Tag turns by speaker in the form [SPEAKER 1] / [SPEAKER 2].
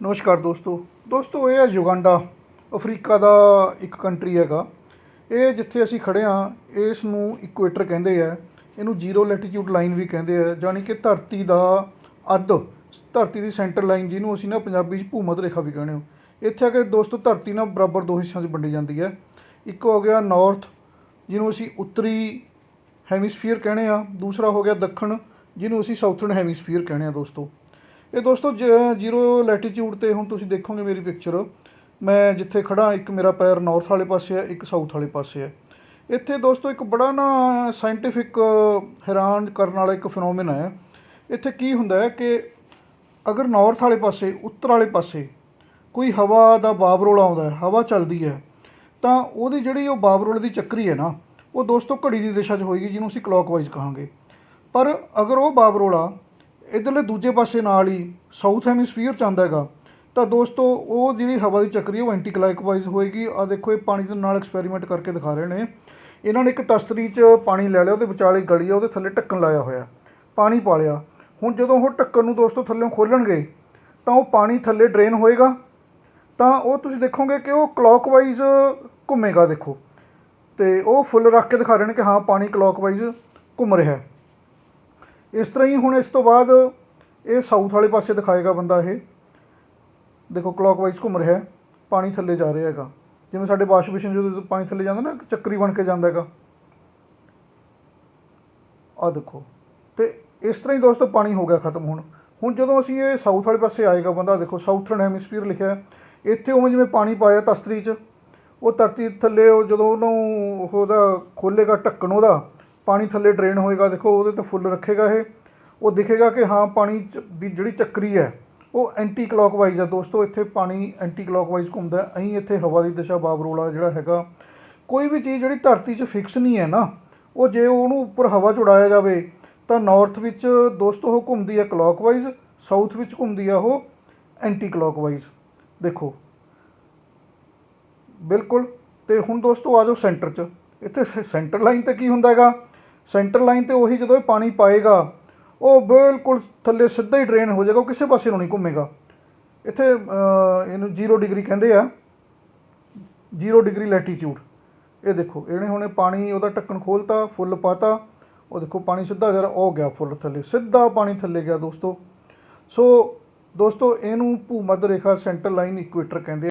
[SPEAKER 1] ਨਮਸਕਾਰ ਦੋਸਤੋ। ਦੋਸਤੋ, ਇਹ ਹੈ ਯੁਗਾਂਡਾ। ਅਫਰੀਕਾ ਦਾ ਇੱਕ ਕੰਟਰੀ ਹੈਗਾ। ਇਹ ਜਿੱਥੇ ਅਸੀਂ ਖੜੇ ਹਾਂ, ਇਸ ਨੂੰ ਇਕੁਏਟਰ ਕਹਿੰਦੇ ਆ। ਇਹਨੂੰ ਜ਼ੀਰੋ ਲੈਟੀਟਿਊਡ ਲਾਈਨ ਵੀ ਕਹਿੰਦੇ ਆ ਯਾਨੀ ਕਿ ਧਰਤੀ ਦਾ ਅੱਧ, ਧਰਤੀ ਦੀ ਸੈਂਟਰ ਲਾਈਨ ਜਿਹਨੂੰ ਅਸੀਂ ਨਾ ਪੰਜਾਬੀ 'ਚ ਭੂਮੱਧ ਰੇਖਾ ਵੀ ਕਹਿੰਦੇ ਹਾਂ। ਇੱਥੇ ਆ ਕੇ ਦੋਸਤੋ, ਧਰਤੀ ਨਾ ਬਰਾਬਰ ਦੋ ਹਿੱਸਿਆਂ 'ਚ ਵੰਡੀ ਜਾਂਦੀ ਹੈ। ਇੱਕ ਹੋ ਗਿਆ ਨਾਰਥ ਜਿਹਨੂੰ ਅਸੀਂ ਉੱਤਰੀ ਹੈਮੀਸਫੀਅਰ ਕਹਿੰਦੇ ਆ ਦੂਸਰਾ ਹੋ ਗਿਆ ਦੱਖਣ, ਜਿਹਨੂੰ ਅਸੀਂ ਸਾਊਥਰਨ ਹੈਮੀਸਫੀਅਰ ਕਹਿੰਦੇ ਆ ਦੋਸਤੋ। ਇਹ ਦੋਸਤੋ ਜ਼ੀਰੋ ਲੈਟੀਟਿਊਡ ਤੇ ਹੁਣ ਤੁਸੀਂ ਦੇਖੋਗੇ ਮੇਰੀ ਪਿਕਚਰ ਮੈਂ ਜਿੱਥੇ ਖੜਾ ਇੱਕ ਮੇਰਾ ਪੈਰ ਨਾਰਥ ਵਾਲੇ ਪਾਸੇ ਹੈ, ਇੱਕ ਸਾਊਥ ਵਾਲੇ ਪਾਸੇ ਹੈ। ਇੱਥੇ ਦੋਸਤੋ, ਇੱਕ ਬੜਾ ਨਾ ਸਾਇੰਟੀਫਿਕ ਹੈਰਾਨ ਕਰਨ ਵਾਲਾ ਇੱਕ ਫੀਨੋਮੇਨਾ ਹੈ। ਇੱਥੇ ਕੀ ਹੁੰਦਾ ਹੈ ਕਿ ਅਗਰ ਨਾਰਥ ਵਾਲੇ ਪਾਸੇ, ਉੱਤਰ ਵਾਲੇ ਪਾਸੇ ਕੋਈ ਹਵਾ ਦਾ ਬਾਬਰੋਲਾ ਆਉਂਦਾ ਹੈ, ਹਵਾ ਚੱਲਦੀ ਹੈ, ਤਾਂ ਉਹਦੀ ਜਿਹੜੀ ਉਹ ਬਾਬਰੋਲੇ ਦੀ ਚੱਕਰੀ ਹੈ ਨਾ, ਉਹ ਦੋਸਤੋ ਘੜੀ ਦੀ ਦਿਸ਼ਾ 'ਚ ਹੋਏਗੀ, ਜਿਹਨੂੰ ਅਸੀਂ ਕਲੌਕਵਾਈਜ਼ ਕਹਾਂਗੇ। ਪਰ ਅਗਰ ਉਹ ਬਾਬਰੋਲਾ ਇਧਰਲੇ ਦੂਜੇ ਪਾਸੇ ਨਾਲ ਹੀ ਸਾਊਥ ਹੈਮੀਸਫੀਅਰ ਚ ਆਉਂਦਾ ਹੈਗਾ। ਤਾਂ ਦੋਸਤੋ, ਉਹ ਜਿਹੜੀ ਹਵਾ ਦੀ ਚੱਕਰੀ ਉਹ ਐਂਟੀ ਕਲੌਕਵਾਈਜ਼ ਹੋਏਗੀ। ਆ ਦੇਖੋ, ਇਹ ਪਾਣੀ ਦੇ ਨਾਲ ਐਕਸਪੈਰੀਮੈਂਟ ਕਰਕੇ ਦਿਖਾ ਰਹੇ ਨੇ। ਇਹਨਾਂ ਨੇ ਇੱਕ ਤਸਤਰੀ 'ਚ ਪਾਣੀ ਲੈ ਲਿਆ, ਉਹਦੇ ਵਿਚਾਲੇ ਗਲੀ ਆ, ਉਹਦੇ ਥੱਲੇ ਢੱਕਣ ਲਾਇਆ ਹੋਇਆ। ਪਾਣੀ ਪਾ ਲਿਆ ਹੁਣ ਜਦੋਂ ਉਹ ਢੱਕਣ ਨੂੰ ਦੋਸਤੋ ਥੱਲੇੋਂ ਖੋਲਣਗੇ, ਤਾਂ ਉਹ ਪਾਣੀ ਥੱਲੇ ਡਰੇਨ ਹੋਏਗਾ। ਤਾਂ ਉਹ ਤੁਸੀਂ ਦੇਖੋਗੇ ਕਿ ਉਹ ਕਲੌਕਵਾਈਜ਼ ਘੁੰਮੇਗਾ, ਦੇਖੋ। ਤੇ ਉਹ ਫੁੱਲ ਰੱਖ ਕੇ ਦਿਖਾ ਰਹੇ ਨੇ ਕਿ ਹਾਂ, ਪਾਣੀ ਕਲੌਕਵਾਈਜ਼ ਘੁੰਮ ਰਿਹਾ ਹੈ। ਇਸ ਤਰ੍ਹਾਂ ਹੀ ਹੁਣ ਇਸ ਤੋਂ ਬਾਅਦ ਇਹ ਸਾਊਥ ਵਾਲੇ ਪਾਸੇ ਦਿਖਾਏਗਾ ਬੰਦਾ ਇਹ। ਦੇਖੋ ਕਲੌਕਵਾਈਜ਼ ਘੁੰਮ ਰਿਹਾ ਪਾਣੀ ਥੱਲੇ ਜਾ ਰਿਹਾ ਹੈਗਾ। ਜਿਵੇਂ ਸਾਡੇ ਵਾਸ਼ ਬੇਸਿਨ ਜਦੋਂ ਪਾਣੀ ਥੱਲੇ ਜਾਂਦਾ ਨਾ ਚੱਕਰੀ ਬਣ ਕੇ ਜਾਂਦਾ ਹੈਗਾ। ਆ ਦੇਖੋ, ਤੇ ਇਸ ਤਰ੍ਹਾਂ ਹੀ ਦੋਸਤੋ ਪਾਣੀ ਹੋ ਗਿਆ ਖਤਮ ਹੁਣ। ਹੁਣ ਜਦੋਂ ਅਸੀਂ ਇਹ ਸਾਊਥ ਵਾਲੇ ਪਾਸੇ ਆਏਗਾ ਬੰਦਾ, ਦੇਖੋ ਸਾਊਥਰਨ ਹੈਮਿਸਫੀਅਰ ਲਿਖਿਆ ਇੱਥੇ ਉਵੇਂ ਜਿਵੇਂ ਪਾਣੀ ਪਾਇਆ ਤਸਤਰੀ 'ਚ, ਉਹ ਧਰਤੀ ਥੱਲੇ ਉਹ ਜਦੋਂ ਉਹਨੂੰ ਉਹਦਾ ਖੋਲੇਗਾ ਢੱਕਣ ਉਹਦਾ ਪਾਣੀ ਥੱਲੇ ਡਰੇਨ ਹੋਏਗਾ, ਦੇਖੋ ਉਹਦੇ ਤੇ ਫੁੱਲ ਰੱਖੇਗਾ ਇਹ। ਉਹ ਦਿਖੇਗਾ ਕਿ ਹਾਂ, ਪਾਣੀ 'ਚ ਦੀ ਜਿਹੜੀ ਚੱਕਰੀ ਹੈ, ਉਹ ਐਂਟੀ ਕਲੌਕਵਾਈਜ਼ ਹੈ। ਦੋਸਤੋ, ਇੱਥੇ ਪਾਣੀ ਐਂਟੀ ਕਲੌਕਵਾਈਜ਼ ਘੁੰਮਦਾ ਹੈ। ਅਹੀਂ ਇੱਥੇ ਹਵਾ ਦੀ ਦਿਸ਼ਾ ਬਾਬਰੋਲਾ ਜਿਹੜਾ ਹੈਗਾ, ਕੋਈ ਵੀ ਚੀਜ਼ ਜਿਹੜੀ ਧਰਤੀ 'ਚ ਫਿਕਸ ਨਹੀਂ ਹੈ ਨਾ, ਉਹ ਜੇ ਉਹਨੂੰ ਉੱਪਰ ਹਵਾ 'ਚ ਜਾਵੇ, ਤਾਂ ਨਾਰਥ ਵਿੱਚ ਦੋਸਤੋ ਉਹ ਘੁੰਮਦੀ ਹੈ ਕਲੌਕਵਾਈਜ਼ ਸਾਊਥ ਵਿੱਚ ਘੁੰਮਦੀ ਆ ਉਹ ਐਂਟੀ ਕਲੌਕਵਾਈਜ਼ ਦੇਖੋ। ਬਿਲਕੁਲ। ਤੇ ਹੁਣ ਦੋਸਤੋ ਆ ਜਾਓ ਸੈਂਟਰ 'ਚ। ਇੱਥੇ ਸੈਂਟਰ ਲਾਈਨ ਤੇ ਕੀ ਹੁੰਦਾ ਹੈਗਾ? ਸੈਂਟਰ ਲਾਈਨ ਤੇ ਉਹੀ ਜਦੋਂ ਇਹ ਪਾਣੀ ਪਾਏਗਾ, ਉਹ ਬਿਲਕੁਲ ਥੱਲੇ ਸਿੱਧਾ ਹੀ ਡਰੇਨ ਹੋ ਜਾਏਗਾ, ਉਹ ਕਿਸੇ ਪਾਸੇ ਨੂੰ ਨਹੀਂ ਘੁੰਮੇਗਾ। ਇੱਥੇ ਇਹਨੂੰ 0 ਡਿਗਰੀ ਕਹਿੰਦੇ ਆ। 0 ਡਿਗਰੀ ਲੈਟੀਟਿਊਡ ਇਹ ਦੇਖੋ, ਇਹਨੇ ਹੁਣੇ ਪਾਣੀ ਉਹਦਾ ਢੱਕਣ ਖੋਲਤਾ, ਫੁੱਲ ਪਾਤਾ। ਉਹ ਦੇਖੋ, ਪਾਣੀ ਸਿੱਧਾ ਜਰਾ ਉਹ ਗਿਆ ਫੁੱਲ ਥੱਲੇ। ਸਿੱਧਾ ਪਾਣੀ ਥੱਲੇ ਗਿਆ ਦੋਸਤੋ। ਸੋ, ਦੋਸਤੋ, ਇਹਨੂੰ ਭੂਮੱਧ ਰੇਖਾ ਸੈਂਟਰ ਲਾਈਨ ਇਕੁਏਟਰ ਕਹਿੰਦੇ